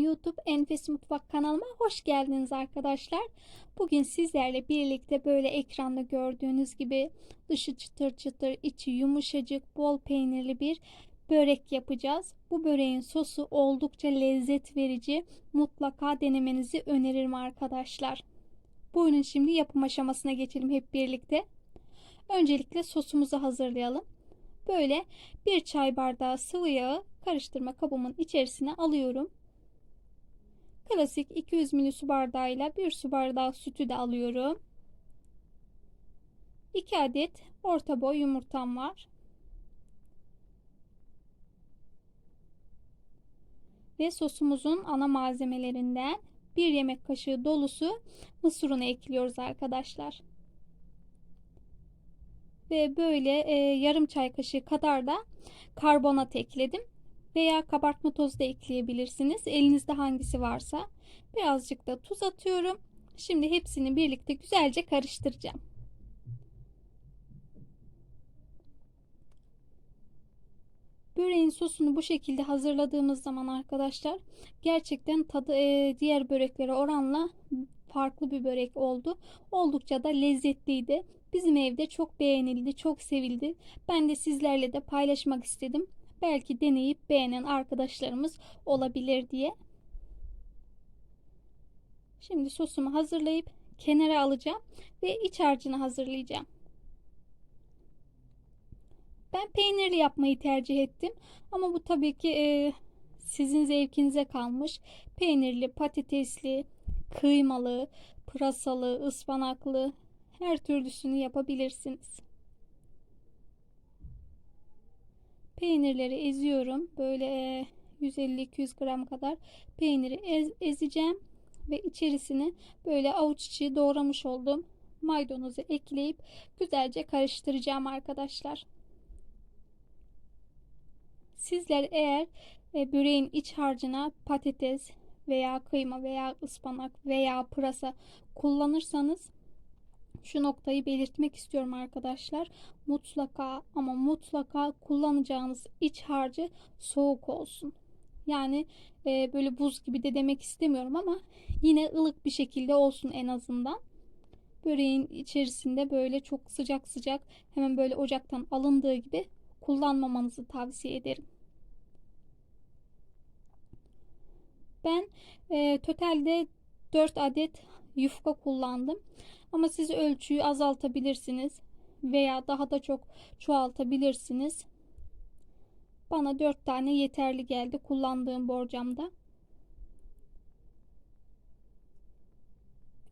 YouTube Enfes Mutfak kanalıma hoş geldiniz arkadaşlar. Bugün sizlerle birlikte böyle ekranda gördüğünüz gibi dışı çıtır çıtır, içi yumuşacık, bol peynirli bir börek yapacağız. Bu böreğin sosu oldukça lezzet verici. Mutlaka denemenizi öneririm arkadaşlar. Buyurun şimdi yapım aşamasına geçelim hep birlikte. Öncelikle sosumuzu hazırlayalım. Böyle bir çay bardağı sıvı yağı karıştırma kabımın içerisine alıyorum. Klasik 200 ml su bardağıyla bir su bardağı sütü de alıyorum. 2 adet orta boy yumurtam var. Ve sosumuzun ana malzemelerinden bir yemek kaşığı dolusu mısır unu ekliyoruz arkadaşlar. Ve böyle e, yarım çay kaşığı kadar da karbonat ekledim veya kabartma tozu da ekleyebilirsiniz. Elinizde hangisi varsa. Birazcık da tuz atıyorum. Şimdi hepsini birlikte güzelce karıştıracağım. Böreğin sosunu bu şekilde hazırladığımız zaman arkadaşlar gerçekten tadı e, diğer böreklere oranla farklı bir börek oldu. Oldukça da lezzetliydi. Bizim evde çok beğenildi, çok sevildi. Ben de sizlerle de paylaşmak istedim belki deneyip beğenen arkadaşlarımız olabilir diye. Şimdi sosumu hazırlayıp kenara alacağım ve iç harcını hazırlayacağım. Ben peynirli yapmayı tercih ettim ama bu tabii ki e, sizin zevkinize kalmış. Peynirli, patatesli, kıymalı, pırasalı, ıspanaklı her türlüsünü yapabilirsiniz. Peynirleri eziyorum. Böyle 150-200 gram kadar peyniri ez, ezeceğim. Ve içerisine böyle avuç içi doğramış olduğum maydanozu ekleyip güzelce karıştıracağım arkadaşlar. Sizler eğer e, böreğin iç harcına patates veya kıyma veya ıspanak veya pırasa kullanırsanız şu noktayı belirtmek istiyorum arkadaşlar. Mutlaka ama mutlaka kullanacağınız iç harcı soğuk olsun. Yani e, böyle buz gibi de demek istemiyorum ama yine ılık bir şekilde olsun en azından. Böreğin içerisinde böyle çok sıcak sıcak hemen böyle ocaktan alındığı gibi kullanmamanızı tavsiye ederim. Ben e, totalde 4 adet yufka kullandım. Ama siz ölçüyü azaltabilirsiniz veya daha da çok çoğaltabilirsiniz. Bana 4 tane yeterli geldi kullandığım borcamda.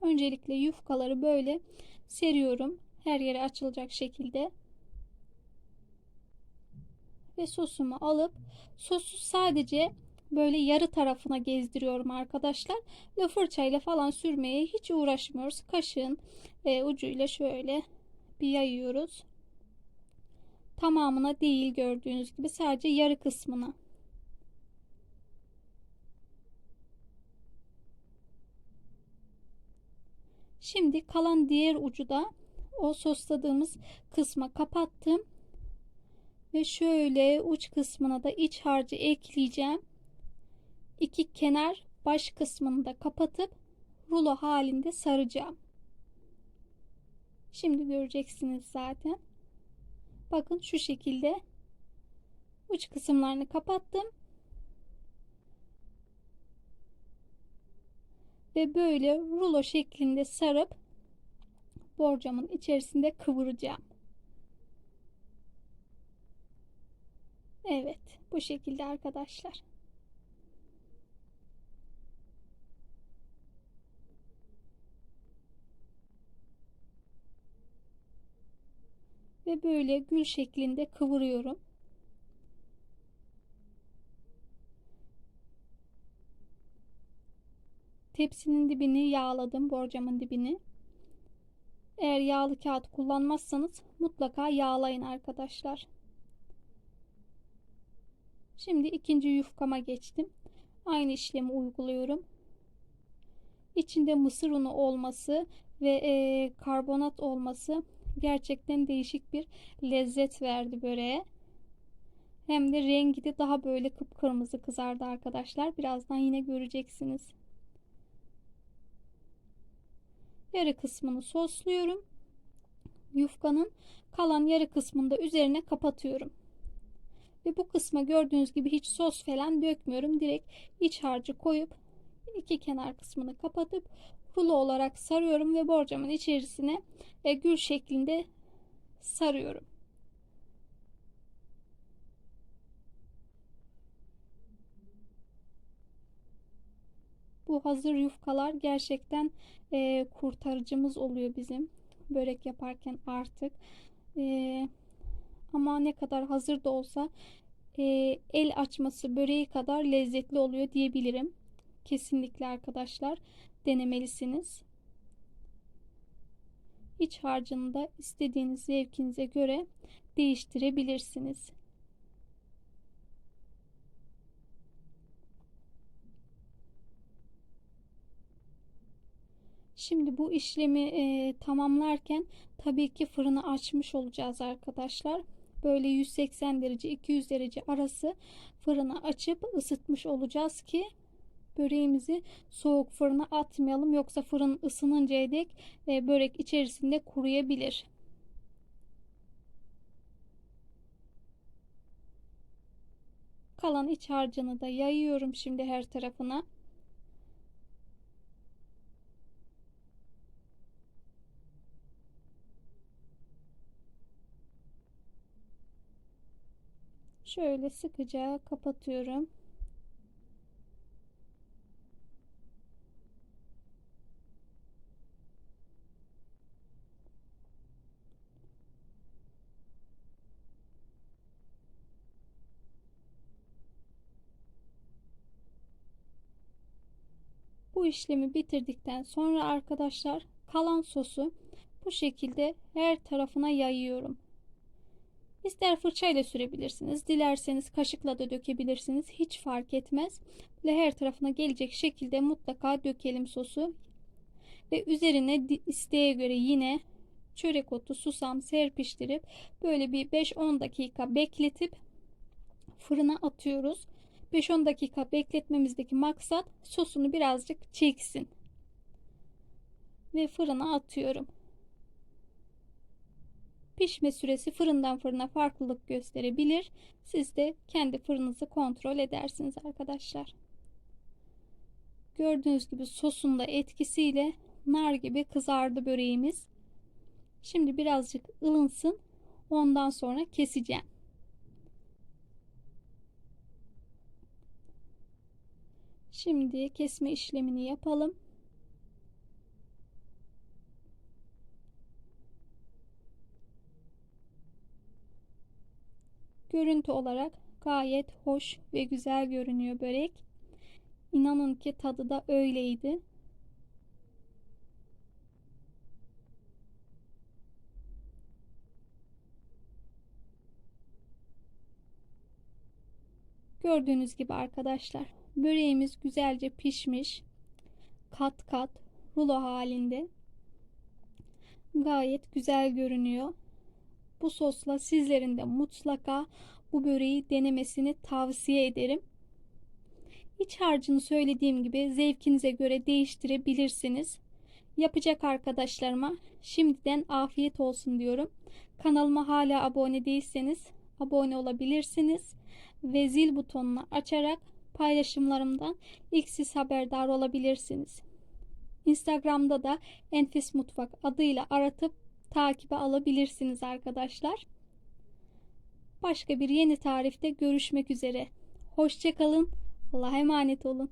Öncelikle yufkaları böyle seriyorum. Her yere açılacak şekilde. Ve sosumu alıp sosu sadece böyle yarı tarafına gezdiriyorum arkadaşlar. Ve fırçayla falan sürmeye hiç uğraşmıyoruz. Kaşığın e, ucuyla şöyle bir yayıyoruz. Tamamına değil gördüğünüz gibi sadece yarı kısmına. Şimdi kalan diğer ucu da o sosladığımız kısma kapattım. Ve şöyle uç kısmına da iç harcı ekleyeceğim iki kenar baş kısmını da kapatıp rulo halinde saracağım. Şimdi göreceksiniz zaten. Bakın şu şekilde uç kısımlarını kapattım. Ve böyle rulo şeklinde sarıp borcamın içerisinde kıvıracağım. Evet bu şekilde arkadaşlar. Ve böyle gül şeklinde kıvırıyorum. Tepsinin dibini yağladım, borcamın dibini. Eğer yağlı kağıt kullanmazsanız mutlaka yağlayın arkadaşlar. Şimdi ikinci yufkama geçtim. Aynı işlemi uyguluyorum. İçinde mısır unu olması ve e, karbonat olması gerçekten değişik bir lezzet verdi böreğe. Hem de rengi de daha böyle kıpkırmızı kızardı arkadaşlar. Birazdan yine göreceksiniz. Yarı kısmını sosluyorum. Yufkanın kalan yarı kısmını da üzerine kapatıyorum. Ve bu kısma gördüğünüz gibi hiç sos falan dökmüyorum. Direkt iç harcı koyup iki kenar kısmını kapatıp rulo olarak sarıyorum ve borcamın içerisine e, gül şeklinde sarıyorum. Bu hazır yufkalar gerçekten e, kurtarıcımız oluyor bizim börek yaparken artık. E, ama ne kadar hazır da olsa e, el açması böreği kadar lezzetli oluyor diyebilirim. Kesinlikle arkadaşlar denemelisiniz. İç harcını da istediğiniz zevkinize göre değiştirebilirsiniz. Şimdi bu işlemi e, tamamlarken tabii ki fırını açmış olacağız arkadaşlar. Böyle 180 derece 200 derece arası fırını açıp ısıtmış olacağız ki böreğimizi soğuk fırına atmayalım yoksa fırın ısınıncaya dek e, börek içerisinde kuruyabilir. Kalan iç harcını da yayıyorum şimdi her tarafına. Şöyle sıkıca kapatıyorum. Bu işlemi bitirdikten sonra arkadaşlar kalan sosu bu şekilde her tarafına yayıyorum. İster fırçayla sürebilirsiniz. Dilerseniz kaşıkla da dökebilirsiniz. Hiç fark etmez. Ve her tarafına gelecek şekilde mutlaka dökelim sosu. Ve üzerine isteğe göre yine çörek otu, susam serpiştirip böyle bir 5-10 dakika bekletip fırına atıyoruz. 5-10 dakika bekletmemizdeki maksat sosunu birazcık çeksin. Ve fırına atıyorum. Pişme süresi fırından fırına farklılık gösterebilir. Siz de kendi fırınınızı kontrol edersiniz arkadaşlar. Gördüğünüz gibi sosun da etkisiyle nar gibi kızardı böreğimiz. Şimdi birazcık ılınsın. Ondan sonra keseceğim. Şimdi kesme işlemini yapalım. Görüntü olarak gayet hoş ve güzel görünüyor börek. İnanın ki tadı da öyleydi. Gördüğünüz gibi arkadaşlar böreğimiz güzelce pişmiş. Kat kat rulo halinde. Gayet güzel görünüyor. Bu sosla sizlerin de mutlaka bu böreği denemesini tavsiye ederim. İç harcını söylediğim gibi zevkinize göre değiştirebilirsiniz. Yapacak arkadaşlarıma şimdiden afiyet olsun diyorum. Kanalıma hala abone değilseniz abone olabilirsiniz ve zil butonunu açarak paylaşımlarımdan ilk siz haberdar olabilirsiniz. Instagram'da da Enfes Mutfak adıyla aratıp takibe alabilirsiniz arkadaşlar. Başka bir yeni tarifte görüşmek üzere. Hoşçakalın. Allah'a emanet olun.